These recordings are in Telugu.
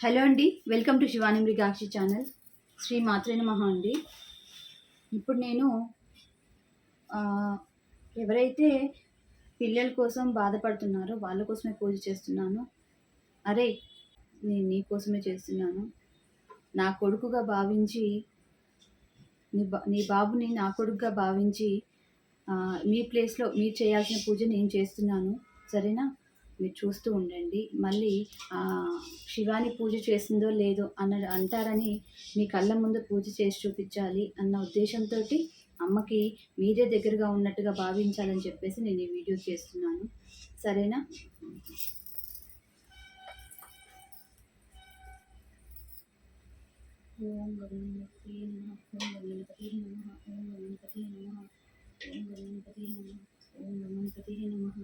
హలో అండి welcome to Shivani Mrigakshi channel. Shri మాత్రే మహా అండి. ఇప్పుడు నేను ఎవరైతే పిల్లల కోసం బాధపడుతున్నారో వాళ్ళ కోసమే పూజ చేస్తున్నాను. అరే నేను నీ కోసమే చేస్తున్నాను. నా కొడుకుగా భావించి నీ బా నీ బాబుని నా కొడుకుగా భావించి మీ ప్లేస్లో మీరు చేయాల్సిన పూజ నేను చేస్తున్నాను. సరేనా? మీరు చూస్తూ ఉండండి. మళ్ళీ శివాని పూజ చేసిందో లేదో అన్న అంటారని మీ కళ్ళ ముందు పూజ చేసి చూపించాలి అన్న ఉద్దేశంతో అమ్మకి మీరే దగ్గరగా ఉన్నట్టుగా భావించాలని చెప్పేసి నేను ఈ వీడియో చేస్తున్నాను. సరేనా? ఓం గణపతి నమః ఓం గణపతి నమః. ఓం గణపతి నమః. ఓం గణపతి నమః. ఓం గణపతి నమః.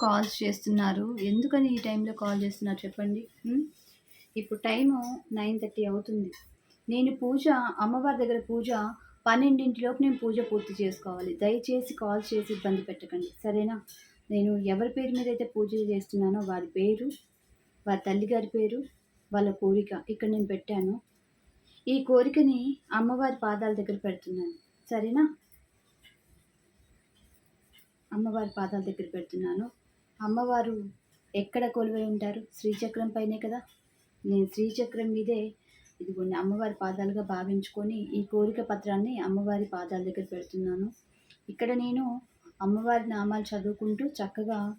కాల్స్ చేస్తున్నారు. ఎందుకని ఈ టైంలో కాల్ చేస్తున్నారు చెప్పండి? ఇప్పుడు టైము నైన్ థర్టీ అవుతుంది. నేను పూజ అమ్మవారి దగ్గర పూజ పన్నెండింటిలోపు నేను పూజ పూర్తి చేసుకోవాలి. దయచేసి కాల్ చేసి ఇబ్బంది పెట్టకండి. సరేనా? నేను ఎవరి పేరు మీద అయితే పూజ చేస్తున్నానో వారి పేరు వారి తల్లిగారి పేరు వాళ్ళ కోరిక ఇక్కడ నేను పెట్టాను. ఈ కోరికని అమ్మవారి పాదాల దగ్గర పెడుతున్నాను. సరేనా? అమ్మవారి పాదాల దగ్గర పెడుతున్నాను. అమ్మవారు ఎక్కడ కొలువై ఉంటారు? శ్రీచక్రం పైనే కదా? నేను శ్రీచక్రం మీదే ఇదిగోండి అమ్మవారి పాదాలుగా భావించుకొని ఈ కోరిక పత్రాన్ని అమ్మవారి పాదాల దగ్గర పెడుతున్నాను. ఇక్కడ నేను అమ్మవారి నామాలు చదువుకుంటూ చక్కగా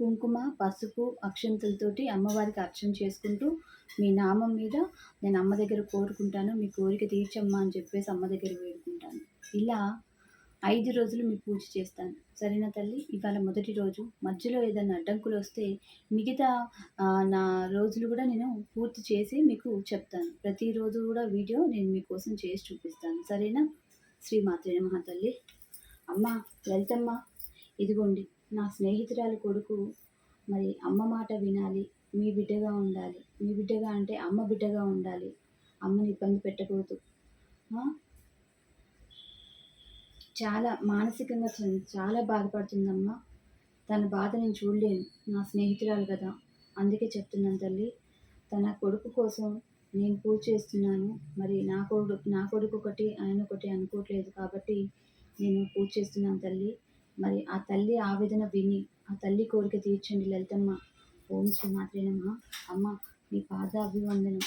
కుంకుమ పసుపు అక్షంతలతోటి అమ్మవారికి అర్చన చేసుకుంటూ మీ నామం మీద నేను అమ్మ దగ్గర కోరుకుంటాను మీ కోరిక తీర్చమ్మా అని చెప్పేసి అమ్మ దగ్గర వేడుకుంటాను. ఇలా ఐదు రోజులు మీ పూజ చేస్తాను. సరేనా తల్లి? ఇవాళ మొదటి రోజు. మధ్యలో ఏదైనా అడ్డంకులు వస్తే మిగతా నా రోజులు కూడా నేను పూర్తి చేసి మీకు చెప్తాను. ప్రతిరోజు కూడా వీడియో నేను మీకోసం చేసి చూపిస్తాను. సరేనా? శ్రీ మాత్రే మహాతల్లి తల్లి. అమ్మ లలితమ్మ ఇదిగోండి. నా స్నేహితురాలు కొడుకు మరి అమ్మ మాట వినాలి. మీ బిడ్డగా ఉండాలి. మీ బిడ్డగా అంటే అమ్మ బిడ్డగా ఉండాలి. అమ్మని ఇబ్బంది పెట్టకూడదు. చాలా మానసికంగా చాలా బాధపడుతుందమ్మా. తన బాధ నేను చూడలేను. నా స్నేహితురాలు కదా. అందుకే చెప్తున్నాను తల్లి. తన కొడుకు కోసం నేను పూజ చేస్తున్నాను. మరి నా కొడుకు నా కొడుకు ఒకటి ఆయన ఒకటి అనుకోవట్లేదు కాబట్టి నేను పూజ చేస్తున్నాను తల్లి. మరి ఆ తల్లి ఆవేదన విని ఆ తల్లి కోరిక తీర్చండి లలితమ్మ. ఓం శ్రీ మాత్రేనమ్మ. అమ్మ మీ పాద అభివందనం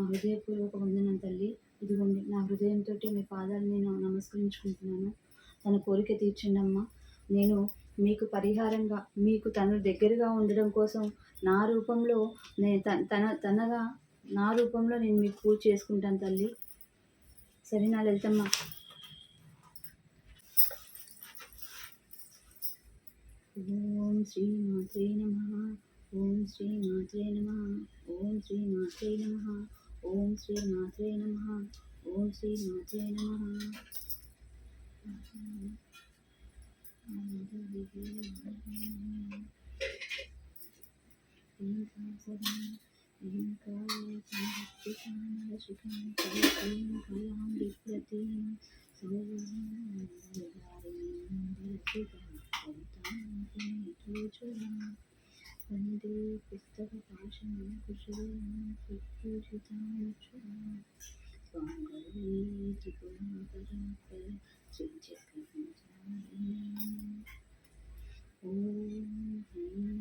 నా హృదయపూర్వక వందనం తల్లి. ఇదిగోండి నా హృదయంతో మీ పాదాలు నేను నమస్కరించుకుంటున్నాను. తన కోరిక తీర్చిండమ్మా. నేను మీకు పరిహారంగా మీకు తను దగ్గరగా ఉండడం కోసం నా రూపంలో నేను తన తనగా నా రూపంలో నేను మీకు పూజ చేసుకుంటాను తల్లి. సరే నా లలితమ్మ? ఓం శ్రీ మాత్రే నమ. ఓం శ్రీ మాత్రే నమ. ఓం శ్రీ మాత్రే నమ. ఓం శ్రీ మాత్రే నమ ఓం శ్రీ మాత్రే నమ వంటి పుస్తక భాషను కృషిలో ప్రత్యుచితమచ్చు స్వామి త్రిపురాపరాపర శ్రీచక్రపంచామి ఓం హ్రీం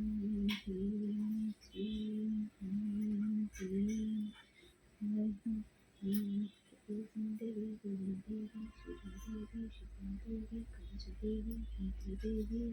హ్రీం శ్రీం హ్రీం హ్రీం హ్రీం హ్రీం దేవి దేవి శుభదేవి శుభదేవి కంచదేవి నీతిదేవి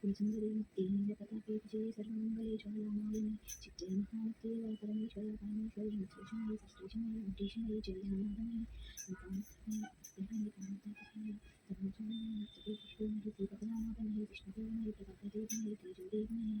सुन्दरीमूर्तिमेव तथापेक्षे सर्वमङ्गले ज्वालामालिनि चित्ते महामूर्ते वा परमेश्वरे परमेश्वरे श्रीशमये सश्रीशमये उद्देशमये जयनामये सर्वजनमये दीपकनामये विष्णुदेवमये प्रभाकरदेवमये तेजोदेवमये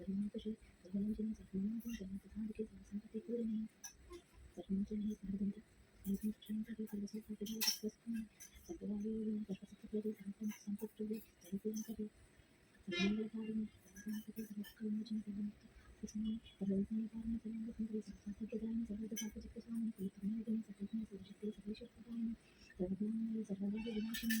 सर्वनापशे सर्वलंचने सर्वनापशने तथादिके सर्वसम्पत्तिपूरणे सर्वमोचने सर्वदन्त सर्वसंक्षेमकरे सर्वसौभाग्यदे सर्वस्वने सर्ववायुयोगिने सर्वसत्त्वप्रदे सर्वसम्पत्प्रदे सर्वपूर्णकरे सर्वमङ्गलकारिणे सर्वसंपत्ति सर्वस्वविमोचने सर्वमुक्त कृष्णे सर्वविघ्ननिवारणे सर्वङ्गसुन्दरे सर्वसौभाग्यदायिने सर्वदभाग्यचित्तस्वामिने सर्वकर्णयोगिने सर्वज्ञे सर्वशक्ते सर्वेश्वरप्रदायिने सर्वज्ञानमये सर्वभाग्यविनाशिनी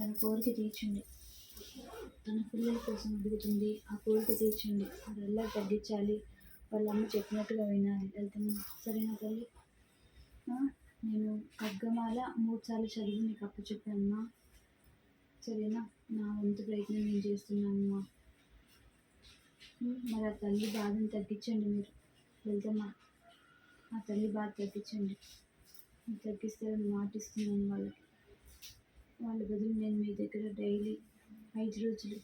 తన కోరిక తీర్చండి. తన పిల్లల కోసం అడుగుతుంది. ఆ కోరిక తీర్చండి. వాళ్ళ తగ్గించాలి? వాళ్ళ అమ్మ చెప్పినట్టుగా వినాలి. వెళ్తున్నా సరేనా తల్లి? నేను ఖడ్గమాల మూడు సార్లు చదివి మీకు అప్పు చెప్పానమ్మా సరేనా? నా వంతు ప్రయత్నం నేను చేస్తున్నానమ్మా మరి ఆ తల్లి బాధను తగ్గించండి మీరు. వెళ్తామా ఆ తల్లి బాధ తగ్గించండి. మీరు తగ్గిస్తారని మాటిస్తున్నాను వాళ్ళకి. వాళ్ళ బదులు నేను మీ దగ్గర డైలీ ఐదు రోజులు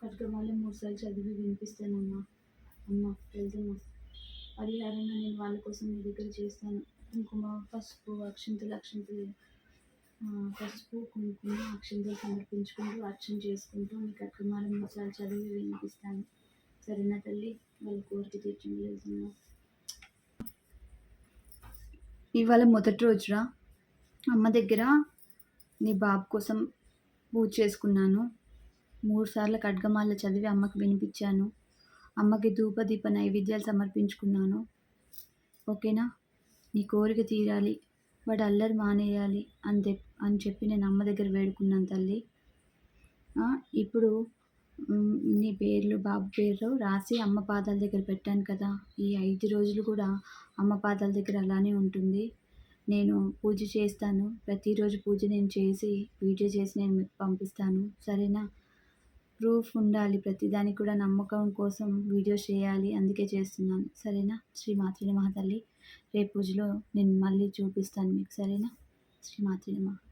ఖడ్గమాల మూడు సార్లు చదివి వినిపిస్తానమ్మా. అమ్మ వెళ్తున్నా. పరిహారంగా నేను వాళ్ళ కోసం మీ దగ్గర చేస్తాను. కుంకుమ పసుపు అక్షింతలు అక్షింతలు పసుపు కుంకుమ అక్షింతలు సమర్పించుకుంటూ అర్చన చేసుకుంటూ మీ కట్టుమాల మూడు సార్లు చదివి వినిపిస్తాను. సరేనా తల్లి? వాళ్ళ కోరిక తీర్చండి వెళ్తున్నా. ఇవాళ మొదటి రోజురా? అమ్మ దగ్గర నీ బాబు కోసం పూజ చేసుకున్నాను. మూడుసార్లు ఖడ్గమాల చదివి అమ్మకి వినిపించాను. అమ్మకి ధూపదీప నైవేద్యాలు సమర్పించుకున్నాను. ఓకేనా? నీ కోరిక తీరాలి. వాడు అల్లరి మానేయాలి అని అని చెప్పి నేను అమ్మ దగ్గర వేడుకున్నాను తల్లి. ఇప్పుడు నీ పేర్లు బాబు పేరు రాసి అమ్మ పాదాల దగ్గర పెట్టాను కదా. ఈ ఐదు రోజులు కూడా అమ్మ పాదాల దగ్గర అలానే ఉంటుంది. నేను పూజ చేస్తాను. ప్రతిరోజు పూజ నేను చేసి వీడియో చేసి నేను మీకు పంపిస్తాను. సరేనా? ప్రూఫ్ ఉండాలి. ప్రతిదానికి కూడా నమ్మకం కోసం వీడియో చేయాలి. అందుకే చేస్తున్నాను. సరేనా? శ్రీ మాతృని మహాతల్లి రేపు పూజలో నేను మళ్ళీ చూపిస్తాను మీకు. సరేనా? శ్రీ మాతృని మహా